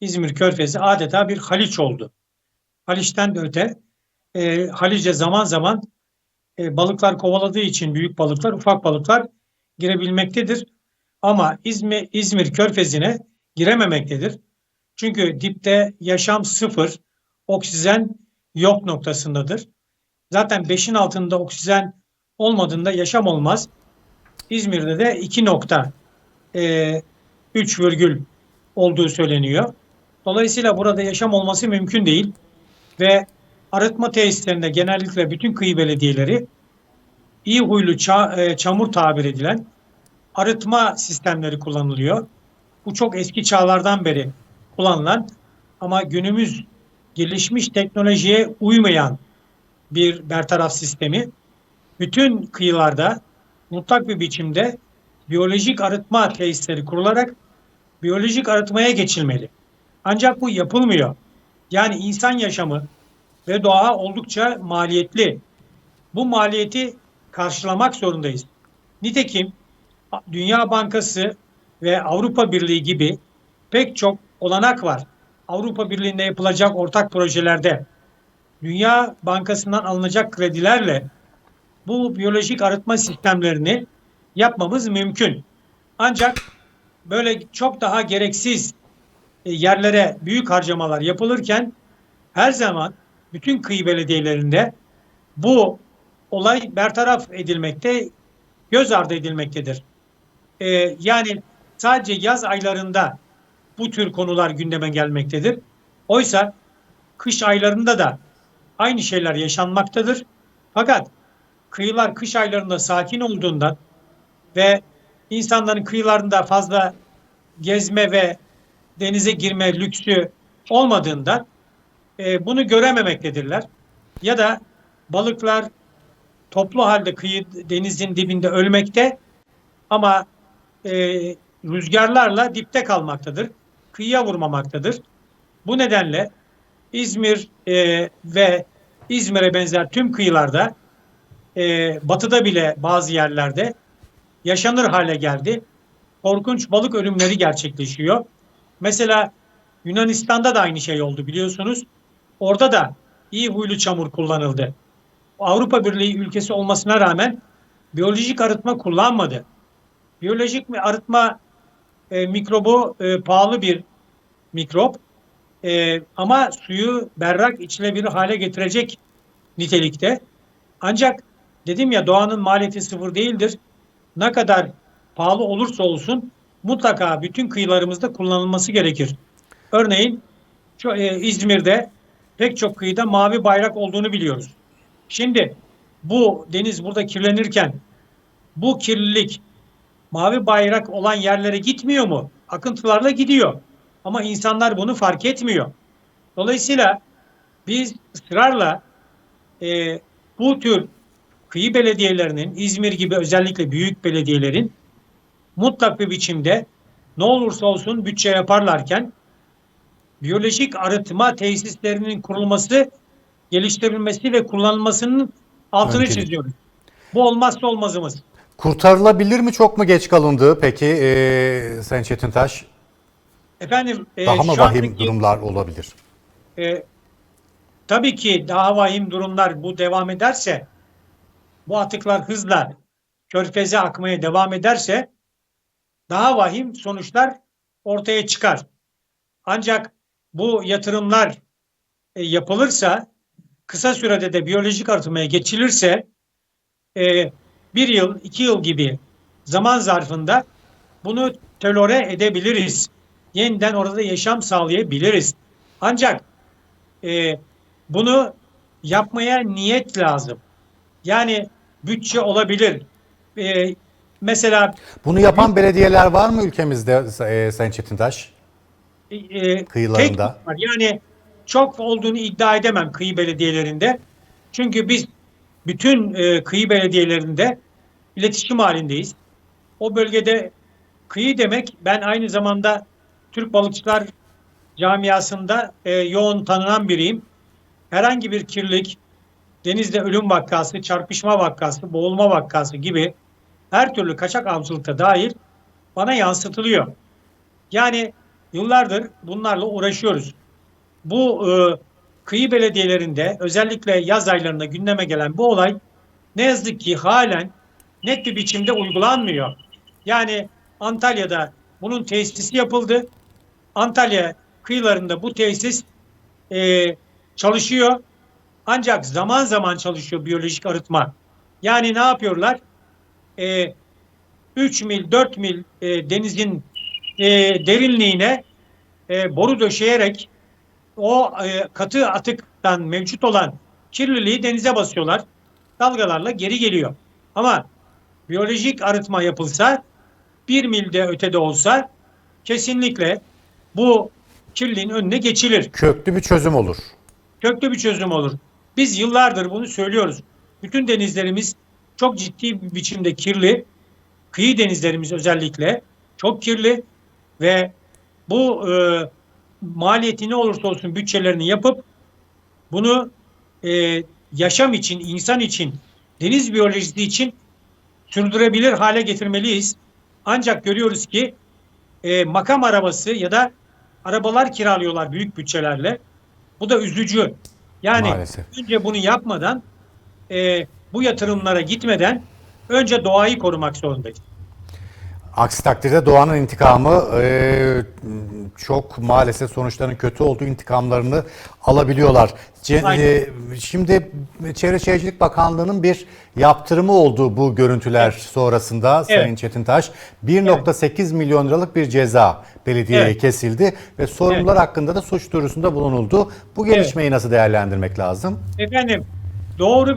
İzmir Körfezi adeta bir Haliç oldu. Haliç'ten de öte e, Haliç'e zaman zaman e, balıklar kovaladığı için büyük balıklar, ufak balıklar girebilmektedir. Ama İzmir, İzmir Körfezi'ne girememektedir. Çünkü dipte yaşam sıfır, oksijen yok noktasındadır. Zaten 5'in altında oksijen olmadığında yaşam olmaz. İzmir'de de 2 nokta e, 3 virgül olduğu söyleniyor. Dolayısıyla burada yaşam olması mümkün değil ve arıtma tesislerinde genellikle bütün kıyı belediyeleri iyi huylu ça- e, çamur tabir edilen arıtma sistemleri kullanılıyor. Bu çok eski çağlardan beri kullanılan ama günümüz gelişmiş teknolojiye uymayan bir bertaraf sistemi. Bütün kıyılarda mutlak bir biçimde biyolojik arıtma tesisleri kurularak biyolojik arıtmaya geçilmeli. Ancak bu yapılmıyor. Yani insan yaşamı ve doğa oldukça maliyetli. Bu maliyeti karşılamak zorundayız. Nitekim Dünya Bankası ve Avrupa Birliği gibi pek çok olanak var. Avrupa Birliği'nde yapılacak ortak projelerde Dünya Bankası'ndan alınacak kredilerle bu biyolojik arıtma sistemlerini yapmamız mümkün. Ancak böyle çok daha gereksiz yerlere büyük harcamalar yapılırken her zaman bütün kıyı belediyelerinde bu olay bertaraf edilmekte, göz ardı edilmektedir. Ee, yani sadece yaz aylarında bu tür konular gündeme gelmektedir. Oysa kış aylarında da aynı şeyler yaşanmaktadır. Fakat kıyılar kış aylarında sakin olduğundan ve insanların kıyılarında fazla gezme ve denize girme lüksü olmadığından e, bunu görememektedirler. Ya da balıklar toplu halde kıyı denizin dibinde ölmekte ama e, rüzgarlarla dipte kalmaktadır. Kıyıya vurmamaktadır. Bu nedenle İzmir e, ve İzmir'e benzer tüm kıyılarda e, batıda bile bazı yerlerde yaşanır hale geldi. Korkunç balık ölümleri gerçekleşiyor. Mesela Yunanistan'da da aynı şey oldu biliyorsunuz. Orada da iyi huylu çamur kullanıldı. Avrupa Birliği ülkesi olmasına rağmen biyolojik arıtma kullanmadı. Biyolojik arıtma e, mikrobu e, pahalı bir mikrop e, ama suyu berrak içilebilir hale getirecek nitelikte. Ancak dedim ya doğanın maliyeti sıfır değildir. Ne kadar pahalı olursa olsun mutlaka bütün kıyılarımızda kullanılması gerekir. Örneğin şu, e, İzmir'de pek çok kıyıda mavi bayrak olduğunu biliyoruz. Şimdi bu deniz burada kirlenirken bu kirlilik mavi bayrak olan yerlere gitmiyor mu? Akıntılarla gidiyor. Ama insanlar bunu fark etmiyor. Dolayısıyla biz ısrarla e, bu tür kıyı belediyelerinin, İzmir gibi özellikle büyük belediyelerin mutlak bir biçimde ne olursa olsun bütçe yaparlarken biyolojik arıtma tesislerinin kurulması, geliştirilmesi ve kullanılmasının altını Mümkün. çiziyoruz. Bu olmazsa olmazımız. Kurtarılabilir mi çok mu geç kalındı peki e, Sayın Çetintaş? Efendim e, Daha mı vahim andaki- durumlar olabilir? E, tabii ki daha vahim durumlar bu devam ederse, bu atıklar hızla körfeze akmaya devam ederse daha vahim sonuçlar ortaya çıkar. Ancak bu yatırımlar e, yapılırsa, kısa sürede de biyolojik arıtmaya geçilirse e, bir yıl, iki yıl gibi zaman zarfında bunu tolere edebiliriz. Yeniden orada yaşam sağlayabiliriz. Ancak e, bunu yapmaya niyet lazım. Yani bütçe olabilir. E, mesela Bunu yapan belediyeler var mı ülkemizde e, Sayın Çetintaş? e, Kıyılarında. tek var. Yani çok olduğunu iddia edemem kıyı belediyelerinde. Çünkü biz bütün e, kıyı belediyelerinde iletişim halindeyiz. O bölgede kıyı demek ben aynı zamanda Türk balıkçılar camiasında e, yoğun tanınan biriyim. Herhangi bir kirlilik, denizde ölüm vakası, çarpışma vakası, boğulma vakası gibi her türlü kaçak avcılıkta dahil bana yansıtılıyor. Yani yıllardır bunlarla uğraşıyoruz. Bu e, kıyı belediyelerinde özellikle yaz aylarında gündeme gelen bu olay ne yazık ki halen net bir biçimde uygulanmıyor. Yani Antalya'da bunun tesisi yapıldı. Antalya kıyılarında bu tesis e, çalışıyor. Ancak zaman zaman çalışıyor biyolojik arıtma. Yani ne yapıyorlar? E, 3 mil, 4 mil e, denizin e, derinliğine e, boru döşeyerek o e, katı atıktan mevcut olan kirliliği denize basıyorlar. Dalgalarla geri geliyor. Ama biyolojik arıtma yapılsa bir milde ötede olsa kesinlikle bu kirliliğin önüne geçilir. Köklü bir çözüm olur. Köklü bir çözüm olur. Biz yıllardır bunu söylüyoruz. Bütün denizlerimiz çok ciddi bir biçimde kirli. Kıyı denizlerimiz özellikle çok kirli ve bu e, maliyeti ne olursa olsun bütçelerini yapıp bunu e, yaşam için, insan için, deniz biyolojisi için sürdürebilir hale getirmeliyiz. Ancak görüyoruz ki e, makam arabası ya da arabalar kiralıyorlar büyük bütçelerle. Bu da üzücü. Yani Maalesef. önce bunu yapmadan e, bu yatırımlara gitmeden önce doğayı korumak zorundayız. Aksi takdirde doğanın intikamı e, çok maalesef sonuçların kötü olduğu intikamlarını alabiliyorlar. Ce- e, şimdi Çevre Şehircilik Bakanlığı'nın bir yaptırımı oldu bu görüntüler sonrasında Sayın Evet. Çetintaş. 1.8 milyon liralık bir ceza belediyeye Evet. kesildi ve sorumlular hakkında da suç duyurusunda bulunuldu. Bu gelişmeyi nasıl değerlendirmek lazım? Efendim doğru